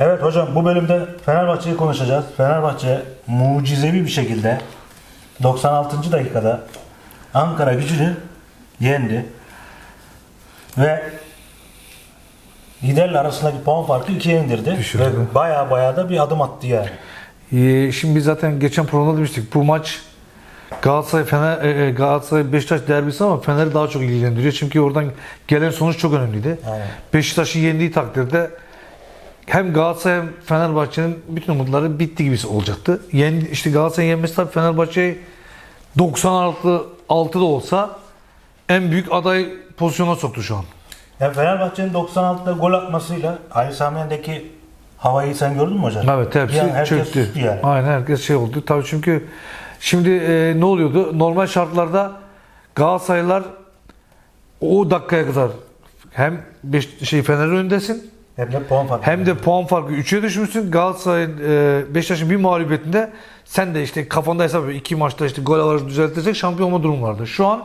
Evet hocam bu bölümde Fenerbahçe'yi konuşacağız. Fenerbahçe mucizevi bir şekilde 96. dakikada Ankara gücünü yendi. Ve liderle arasındaki puan farkı ikiye indirdi. Düşürdü. Ve baya baya da bir adım attı yani. Ee, şimdi biz zaten geçen programda demiştik bu maç Galatasaray Fener e, e, Galatasaray Beşiktaş derbisi ama Fener'i daha çok ilgilendiriyor. Çünkü oradan gelen sonuç çok önemliydi. Aynen. Beşiktaş'ın yendiği takdirde hem Galatasaray hem Fenerbahçe'nin bütün umutları bitti gibisi olacaktı. Yendi, işte Galatasaray'ın yenmesi tabii Fenerbahçe'yi 96 6'da olsa en büyük aday pozisyona soktu şu an. Yani Fenerbahçe'nin 96'da gol atmasıyla Ali Samiyen'deki havayı sen gördün mü hocam? Evet hepsi an herkes çöktü. yani. Aynen herkes şey oldu. Tabii çünkü şimdi e, ne oluyordu? Normal şartlarda Galatasaraylılar o dakikaya kadar hem beş, şey Fener'in önündesin Hem de puan farkı. hem de puan farkı 3'e düşmüşsün. Galatasaray'ın e, Beşiktaş'ın bir mağlubiyetinde sen de işte kafanda hesap ediyor. iki maçta işte gol avarajı düzeltirsek şampiyon olma durumu vardı. Şu an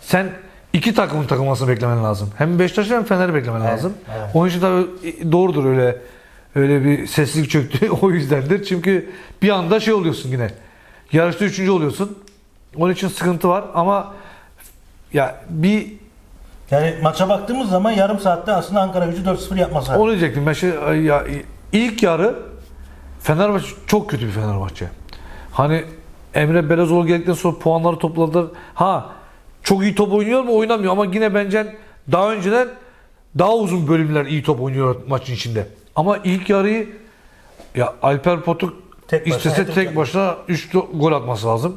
sen iki takımın takılmasını beklemen lazım. Hem Beşiktaş'ı hem Fener'i beklemen Evet, lazım. evet. Onun için tabii doğrudur öyle öyle bir sessizlik çöktü. o yüzdendir. Çünkü bir anda şey oluyorsun yine. Yarışta üçüncü oluyorsun. Onun için sıkıntı var ama ya bir Yani maça baktığımız zaman yarım saatte aslında Ankara gücü 4-0 yapması lazım. Onu diyecektim. Ben şey, ya, ilk yarı Fenerbahçe çok kötü bir Fenerbahçe. Hani Emre Belezoğlu geldikten sonra puanları topladılar. Ha çok iyi top oynuyor mu? Oynamıyor ama yine bence daha önceden daha uzun bölümler iyi top oynuyor maçın içinde. Ama ilk yarıyı ya Alper Potuk Tek istese tek başına 3 gol atması lazım.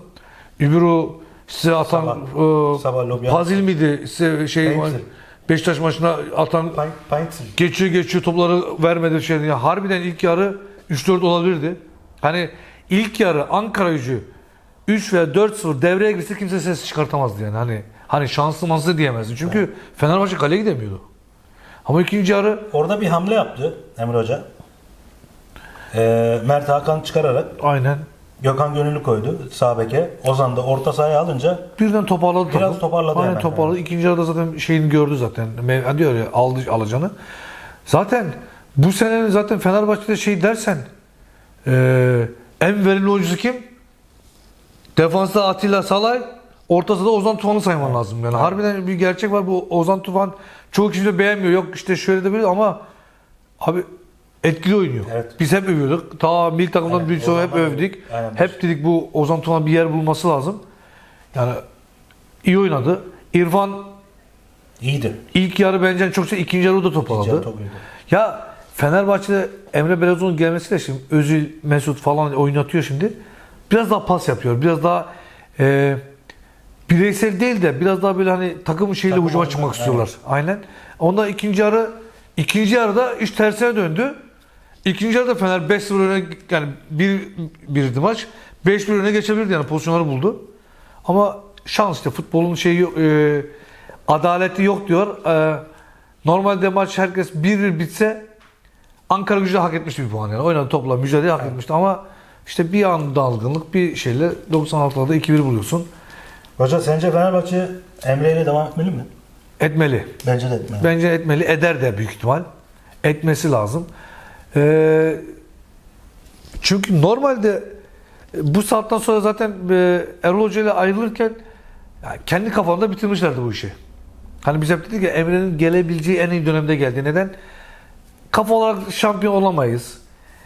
Öbürü size atan Sabah- e, Sabah Lobyan. Pazil miydi? Size şey Painter. Beşiktaş maçına atan Pint. Geçiyor geçiyor topları vermedi şey. Ya harbiden ilk yarı 3-4 olabilirdi. Hani ilk yarı Ankara gücü 3 veya 4-0 devreye girse kimse ses çıkartamazdı yani. Hani hani şanslı manslı diyemezdi. Çünkü Fenerbahçe kaleye gidemiyordu. Ama ikinci yarı Orada bir hamle yaptı Emre Hoca. Ee, Mert Hakan çıkararak aynen Gökhan Gönüllü koydu sağ beke. Ozan da orta sahaya alınca birden toparladı Biraz takım. toparladı Aynen hemen. toparladı. İkinci yarıda zaten şeyini gördü zaten. Me- Diyor ya aldı alacağını. Zaten bu senenin zaten Fenerbahçe'de şey dersen eee, en verimli oyuncusu kim? Defansta Atilla Salay, ortada da Ozan Tufan'ı sayman lazım. Yani harbiden bir gerçek var. Bu Ozan Tufan çoğu kişi de beğenmiyor. Yok işte şöyle de böyle ama abi etkili oynuyor. Evet. Biz hep övüyorduk. Ta milli takımdan Evet, bir sonra hep övdük. Aynen. Hep dedik bu Ozan Tufan bir yer bulması lazım. Yani iyi oynadı. İrfan iyiydi. ilk yarı bence çok şey, ikinci yarı da iyiydi. Ya Fenerbahçe'de Emre Belözoğlu'nun gelmesiyle şimdi Özil, Mesut falan oynatıyor şimdi. Biraz daha pas yapıyor. Biraz daha e, bireysel değil de biraz daha böyle hani takım şeyle Takım hücuma çıkmak istiyorlar. Aynen. Ondan ikinci yarı ikinci yarıda iş tersine döndü. İkinci yarıda Fener 5-0 öne yani bir birdi maç. 5-1 öne geçebilirdi yani pozisyonları buldu. Ama şans işte futbolun şeyi e, adaleti yok diyor. E, normalde maç herkes 1-1 bitse Ankara gücü de hak etmişti bir puan yani. Oynadı topla mücadele hak etmişti ama işte bir an dalgınlık bir şeyle 96'larda 2-1 buluyorsun. Hoca sence Fenerbahçe Emre ile devam etmeli mi? Etmeli. Bence de etmeli. Bence etmeli. Eder de büyük ihtimal. Etmesi lazım. Ee, çünkü normalde e, bu saatten sonra zaten e, Erol Hoca ile ayrılırken ya kendi kafalarında bitirmişlerdi bu işi. Hani biz hep dedik ya Emre'nin gelebileceği en iyi dönemde geldi. Neden? Kafa olarak şampiyon olamayız.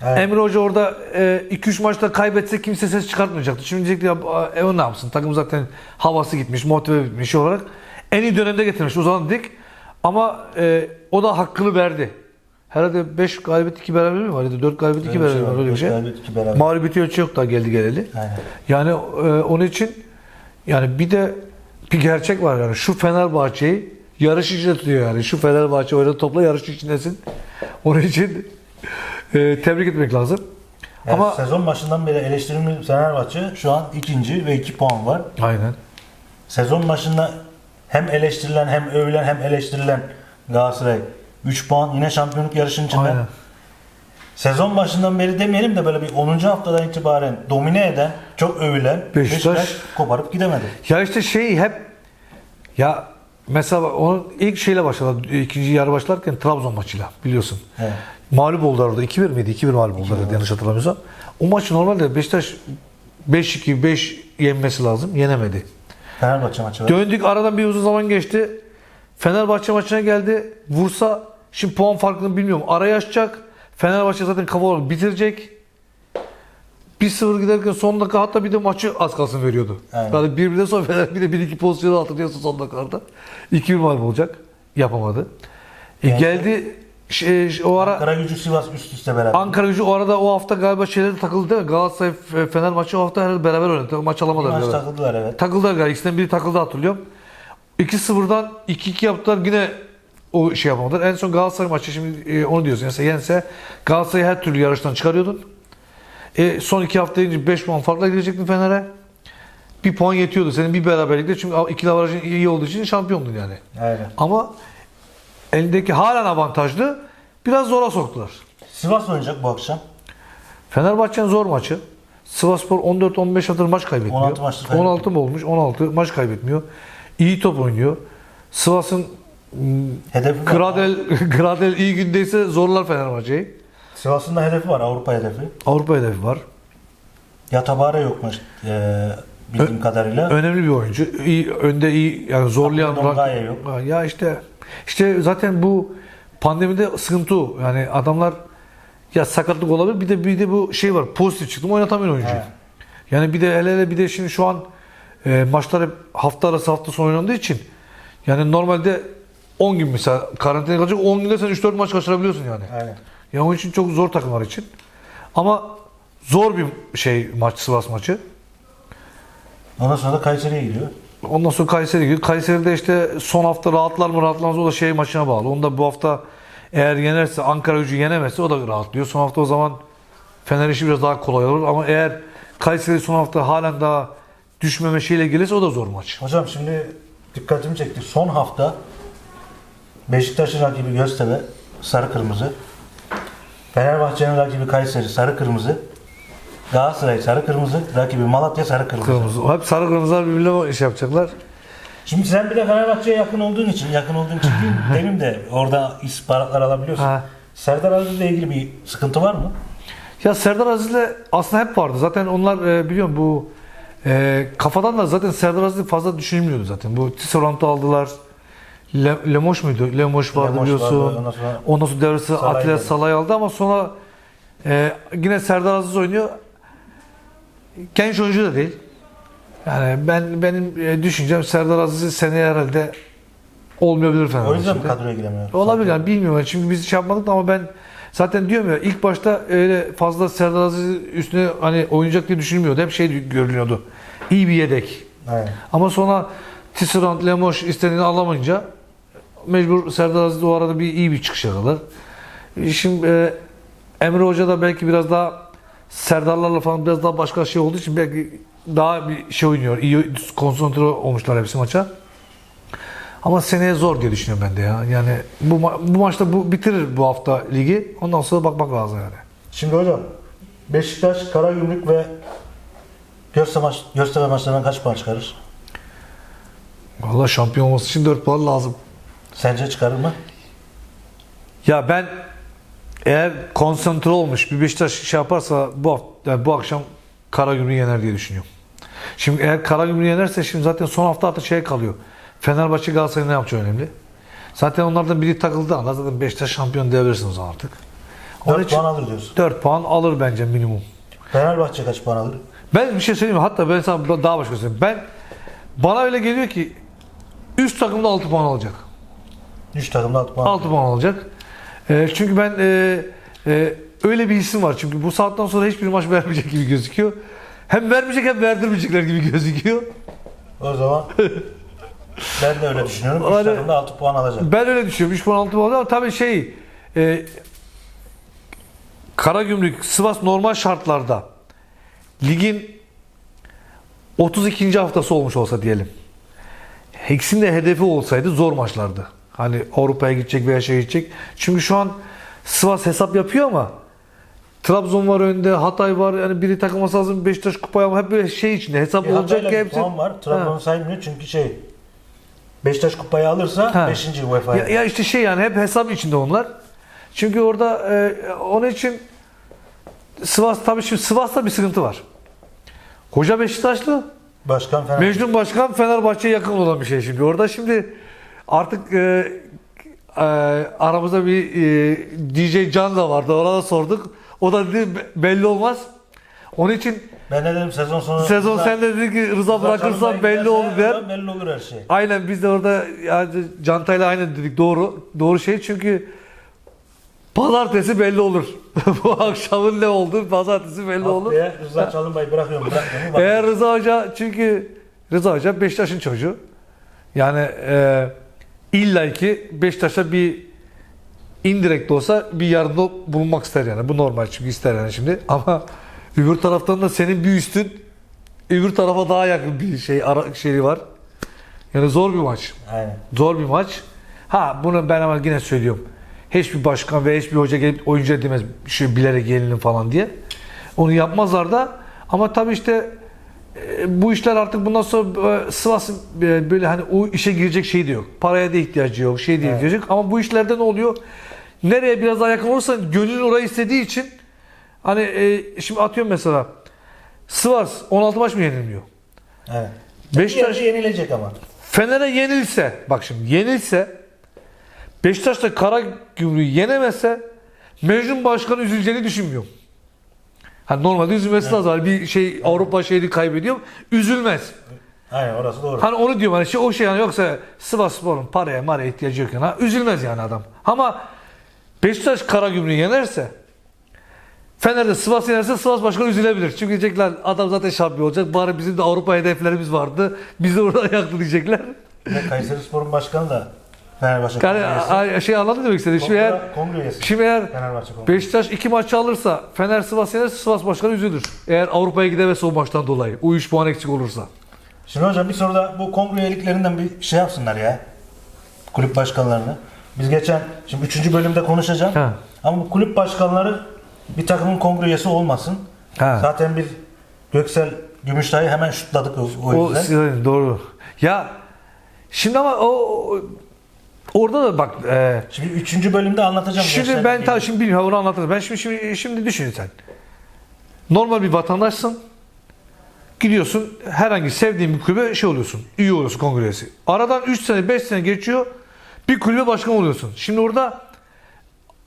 Evet. Emre Hoca orada 2-3 maçta kaybetse kimse ses çıkartmayacaktı. Şimdi diyecekti ya e, o ne yapsın? Takım zaten havası gitmiş, motive bitmiş olarak. En iyi dönemde getirmiş. O zaman dedik. Ama e, o da hakkını verdi. Herhalde 5 galibiyet 2 beraber mi var? Ya da 4 galibiyet 2 Öyle bir beraber şey var? Öyle bir şey. galibiyet, iki beraber. Mağlubiyeti ölçü yok daha geldi geleli. Aynen. Yani e, onun için yani bir de bir gerçek var yani şu Fenerbahçe'yi yarış içinde tutuyor yani. Şu Fenerbahçe oynadı topla yarış içindesin. Onun için e, tebrik etmek lazım. Yani Ama sezon başından beri eleştirilmiş Fenerbahçe şu an ikinci ve 2 puan var. aynen. Sezon başında hem eleştirilen hem övülen hem eleştirilen Galatasaray 3 puan yine şampiyonluk yarışının içinde. Aynen. Sezon başından beri demeyelim de böyle bir 10. haftadan itibaren domine eden, çok övülen Beşiktaş. Beşiktaş, koparıp gidemedi. Ya işte şey hep ya mesela onun ilk şeyle başladı. ikinci yarı başlarken Trabzon maçıyla biliyorsun. Evet. mağlup oldular orada. 2-1 miydi? 2-1 mağlup oldular yanlış hatırlamıyorsam. O maçı normalde Beşiktaş 5-2, 5 yenmesi lazım. Yenemedi. Fenerbahçe maçı var. Döndük aradan bir uzun zaman geçti. Fenerbahçe maçına geldi. Vursa şimdi puan farkını bilmiyorum. Araya açacak. Fenerbahçe zaten kafa olarak bitirecek. 1-0 giderken son dakika hatta bir de maçı az kalsın veriyordu. Aynen. Yani bir bir sonra Fener bir de bir iki pozisyonu hatırlıyorsun son dakikalarda. 2-1 mağlup olacak. Yapamadı. E Yani- geldi şey, o ara Ankara gücü Sivas üst üste beraber. Ankara gücü o arada o hafta galiba şeyler takıldı değil mi? Galatasaray Fener maçı o hafta herhalde beraber oynadı. Maç Bir alamadılar. maç takıldılar evet. Takıldılar galiba. İkisinden biri takıldı hatırlıyorum. 2-0'dan 2-2 yaptılar. Yine o şey yapamadılar. En son Galatasaray maçı şimdi e, onu diyorsun. Yani yense Galatasaray'ı her türlü yarıştan çıkarıyordun. E, son iki hafta deyince 5 puan farkla girecektin Fener'e. Bir puan yetiyordu. Senin bir beraberlikte çünkü ikili avarajın iyi olduğu için şampiyondun yani. Aynen. Ama elindeki halen avantajlı. Biraz zora soktular. Sivas oynayacak bu akşam. Fenerbahçe'nin zor maçı. Sivasspor 14-15 haftadır maç kaybetmiyor. 16 maçtır kaybetmiyor. 16 mı olmuş? 16 maç kaybetmiyor. İyi top oynuyor. Sivas'ın Hedefi. Gradel, Gradel iyi gündeyse zorlar Fenerbahçe'yi. Sivas'ın da hedefi var. Avrupa hedefi. Avrupa hedefi var. Yatabare yokmuş e, bildiğim kadarıyla. Önemli bir oyuncu. İyi, önde iyi yani zorlayan rak- yok. Ya işte işte zaten bu pandemide sıkıntı o. Yani adamlar ya sakatlık olabilir. Bir de bir de bu şey var. Pozitif çıktım oynatamıyor oyuncuyu. Evet. Yani bir de hele hele bir de şimdi şu an e, maçlar hep hafta arası hafta sonu oynandığı için yani normalde 10 gün mesela karantina kalacak 10 günde sen 3-4 maç kaçırabiliyorsun yani. Aynen. Ya onun için çok zor takımlar için. Ama zor bir şey maç Sivas maçı. Ondan sonra da Kayseri'ye gidiyor. Ondan sonra Kayseri gidiyor. Kayseri'de işte son hafta rahatlar mı rahatlamaz o da şey maçına bağlı. Onda bu hafta eğer yenerse Ankara gücü yenemezse o da rahatlıyor. Son hafta o zaman Fener işi biraz daha kolay olur. Ama eğer Kayseri son hafta halen daha düşmeme şeyle gelirse o da zor maç. Hocam şimdi dikkatimi çekti. Son hafta Beşiktaş'ın rakibi Göztepe sarı kırmızı. Fenerbahçe'nin rakibi Kayseri sarı kırmızı. Galatasaray sarı kırmızı. Rakibi Malatya sarı kırmızı. Kırmızı. Hep sarı kırmızılar birbirine iş yapacaklar. Şimdi sen bir de Fenerbahçe'ye yakın olduğun için, yakın olduğun için değil, benim de orada istihbaratlar alabiliyorsun. Ha. Serdar Aziz'le ilgili bir sıkıntı var mı? Ya Serdar Aziz'le aslında hep vardı. Zaten onlar e, biliyorum bu e, kafadan da zaten Serdar Aziz fazla düşünülmüyordu zaten. Bu Tisserant'ı aldılar. Le, Lemoş muydu? Lemoş vardı Lemoş biliyorsun. vardı, ondan sonra Ondan sonra devresi Salay Atilla geldi. Salay aldı ama sonra e, yine Serdar Aziz oynuyor. Genç oyuncu da değil. Yani ben benim e, düşüncem Serdar Aziz'i seneye herhalde olmayabilir O yüzden mi kadroya giremiyor? Olabilir yani bilmiyorum. Çünkü biz şey yapmadık ama ben zaten diyorum ya ilk başta öyle fazla Serdar Aziz üstüne hani oynayacak diye düşünmüyordu. Hep şey görünüyordu. İyi bir yedek. Aynen. Ama sonra Tisserand, Lemos istediğini alamayınca mecbur Serdar Aziz o arada bir iyi bir çıkış yakaladı. Şimdi e, Emre Hoca da belki biraz daha Serdarlarla falan biraz daha başka şey olduğu için belki daha bir şey oynuyor. İyi konsantre olmuşlar hepsi maça. Ama seneye zor diye düşünüyorum ben de ya. Yani bu, ma- bu maçta bu bitirir bu hafta ligi. Ondan sonra bakmak lazım yani. Şimdi hocam Beşiktaş, Karagümrük ve Göztepe, maç, Göztepe maçlarından kaç puan çıkarır? Vallahi şampiyon olması için 4 puan lazım. Sence çıkarır mı? Ya ben eğer konsantre olmuş bir Beşiktaş şey yaparsa bu hafta, yani bu akşam Karagümrük'ü yener diye düşünüyorum. Şimdi eğer Karagümrük'ü yenerse şimdi zaten son hafta artık şey kalıyor. Fenerbahçe Galatasaray ne yapacağı önemli. Zaten onlardan biri takıldı anda zaten Beşiktaş şampiyon diyebilirsiniz artık. 4 Onun puan alır diyorsun. 4 puan alır bence minimum. Fenerbahçe kaç puan alır? Ben bir şey söyleyeyim mi? Hatta ben sana daha başka söyleyeyim. Ben bana öyle geliyor ki üst takımda 6 puan alacak. 3 takımda 6 puan. 6 puan alacak. Ee, çünkü ben e, e, öyle bir hissim var. Çünkü bu saatten sonra hiçbir maç vermeyecek gibi gözüküyor. Hem vermeyecek hem verdirmeyecekler gibi gözüküyor. O zaman ben de öyle düşünüyorum. 3 Hani- takımda 6 puan alacak. Ben öyle düşünüyorum. 3 puan 6 puan alacak ama tabii şey e, Karagümrük, Sivas normal şartlarda ligin 32. haftası olmuş olsa diyelim. Hex'in de hedefi olsaydı zor maçlardı. Hani Avrupa'ya gidecek veya şey gidecek. Çünkü şu an Sivas hesap yapıyor ama Trabzon var önde, Hatay var. Yani biri takılması lazım. Beşiktaş kupaya ama hep böyle şey içinde hesap E, olacak ki hepsi. puan var. Trabzon Ha. saymıyor çünkü şey Beşiktaş kupayı alırsa Ha. 5. UEFA'ya. Ya, ya işte şey yani hep hesap içinde onlar. Çünkü orada e, onun için Sivas tabii şimdi Sivas'ta bir sıkıntı var. Koca Beşiktaşlı, Başkan falan. Mecnun Başkan Fenerbahçe'ye yakın olan bir şey şimdi. Orada şimdi artık e, e, aramızda bir e, DJ Can da vardı. Orada sorduk. O da dedi "Be- belli olmaz. Onun için ben ne dedim sezon sonu. sezon Rıza- sen de dedi ki Rıza Rıza bırakırsan Çalınbay belli olur der. Belli olur her şey. Aynen biz de orada yani Cantay'la aynı dedik doğru. Doğru şey çünkü pazartesi belli olur. Bu akşamın ne olduğu pazartesi belli olur. Haftaya Rıza Çalınbay'ı bırakıyorum bırakmıyorum. Bak- Eğer Rıza Hoca çünkü Rıza Hoca Beşiktaş'ın çocuğu. Yani e, illa ki Beşiktaş'a bir indirekt de olsa bir yardımda bulunmak ister yani. Bu normal çünkü ister yani şimdi. Ama öbür taraftan da senin bir üstün öbür tarafa daha yakın bir şey ara, şeyi var. Yani zor bir maç. Aynen. Zor bir maç. Ha bunu ben ama yine söylüyorum. Hiçbir başkan ve hiçbir hoca gelip oyuncuya demez şu bilerek gelinin falan diye. Onu yapmazlar da. Ama tabii işte bu işler artık bundan sonra e, Sivas e, böyle hani o işe girecek şey de yok. Paraya da ihtiyacı yok. Şey de Evet. ihtiyacı yok. Ama bu işlerde ne oluyor? Nereye biraz daha yakın olursan gönül orayı istediği için hani e, şimdi atıyorum mesela Sivas 16 maç mı yenilmiyor? Evet. Beşiktaş- yenilecek ama. Fener'e yenilse, bak şimdi yenilse, Beşiktaş da kara gümrüğü yenemezse Mecnun Başkanı üzüleceğini düşünmüyorum. Hani normalde üzülmesi lazım. Hani bir şey Avrupa şeyini kaybediyor. Üzülmez. Aynen orası doğru. Hani onu diyorum hani şey, o şey yani yoksa Sivas Spor'un paraya maraya ihtiyacı yok yani. Ha, Üzülmez yani adam. Ama Beşiktaş kara gümrüğü yenerse Fener'de Sivas yenerse Sivas Başkanı üzülebilir. Çünkü diyecekler adam zaten şampiyon olacak. Bari bizim de Avrupa hedeflerimiz vardı. Biz de orada ayaklı diyecekler. Ve Kayseri Spor'un başkanı da Fenerbahçe Yani şey anladın demek istedim. Şimdi eğer, Kongre- Kongre üyesi. şimdi eğer Fenerbahçe Kongresi. Beşiktaş iki maç alırsa Fener Sivas yenerse Sivas Başkanı üzülür. Eğer Avrupa'ya gidemezse o maçtan dolayı. O 3 puan eksik olursa. Şimdi hocam bir soruda bu kongre üyeliklerinden bir şey yapsınlar ya. Kulüp başkanlarını. Biz geçen, şimdi 3. bölümde konuşacağım. Ha. Ama bu kulüp başkanları bir takımın kongre üyesi olmasın. Ha. Zaten biz Göksel Gümüştay'ı hemen şutladık o, o O yüzden. doğru. Ya şimdi ama o- orada da bak e, Şimdi 3. bölümde anlatacağım. Şimdi ben ilgili. ta şimdi bilmiyorum onu anlatırım. Ben şimdi şimdi şimdi düşün sen. Normal bir vatandaşsın. Gidiyorsun herhangi sevdiğin bir kulübe şey oluyorsun. Üye oluyorsun kongresi. Aradan 3 sene 5 sene geçiyor. Bir kulübe başkan oluyorsun. Şimdi orada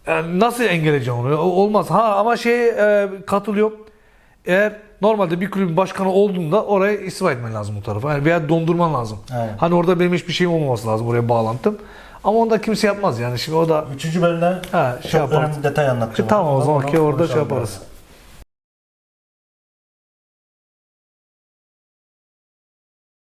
yani nasıl engelleyeceksin onu? O- Olmaz. Ha ama şey e, katılıyorum. Eğer normalde bir kulübün başkanı olduğunda oraya istifa etmen lazım bu tarafa. Yani veya dondurman lazım. Aynen. Hani orada benim hiçbir şeyim olmaması lazım oraya bağlantım. Ama onda kimse yapmaz yani. Şimdi o da 3. bölümde Ha, şey çok yaparız. önemli detay anlatacağım. tamam o zaman ki orada şey yaparız.